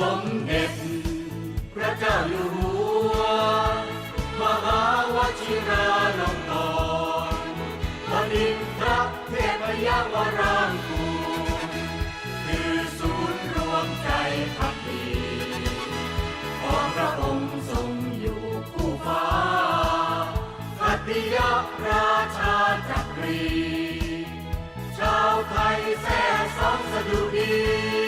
สมเด็จ พระเจ้าอยู่หัว มหาวชิราลงกรณ์ดินทรเทพยวรางกูคือศูนย์รวมใจพักดีของพระองค์ทรงอยู่คู่ฟ้าคติยราชาจักรี ชาวไทยแซ่สองสะดุดี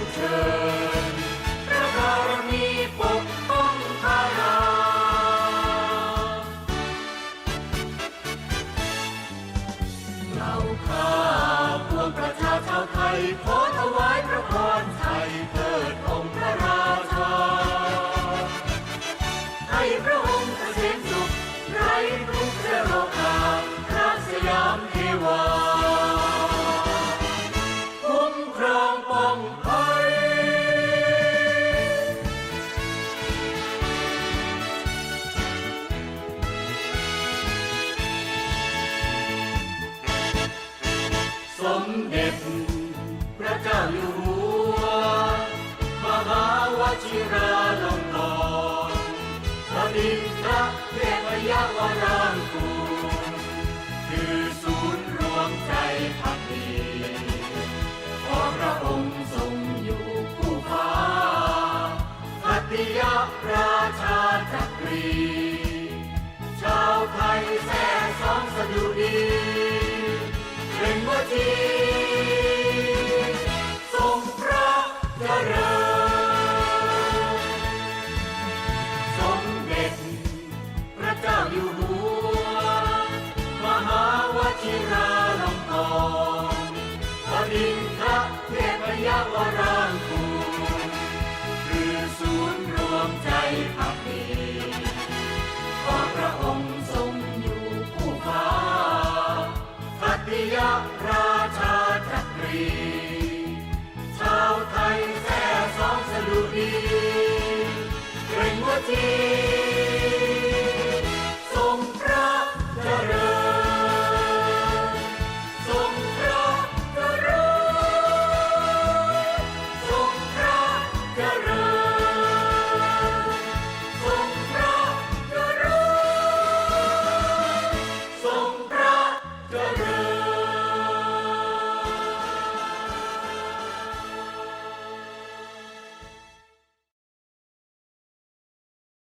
นเชิญพระบารมีปกป้องพาราเราข้าพวงประชาชาวไทยขอถวายพระพรไทยเสมเด็จ พระเจ้าอยู่หัว มหาวชิราลงกรณ์พดินทรเทพยวรางกูลคือศูนย์รวมใจพักดีขอพระองค์ทรงอยู่คู่ฟ้าคติยราชาจักรี ชาวไทยแซ่สองสะดุดี ชิราลงกรอดินทะเทพยาวรางคูคือศูนย์รวมใจพักดีขอพระองค์ทรงอยู่ผู้ฟ้าพัตติยราชาจักรีชาวไทยแท้สองสลุดีเกรงว่าทีทรงพระเจริญ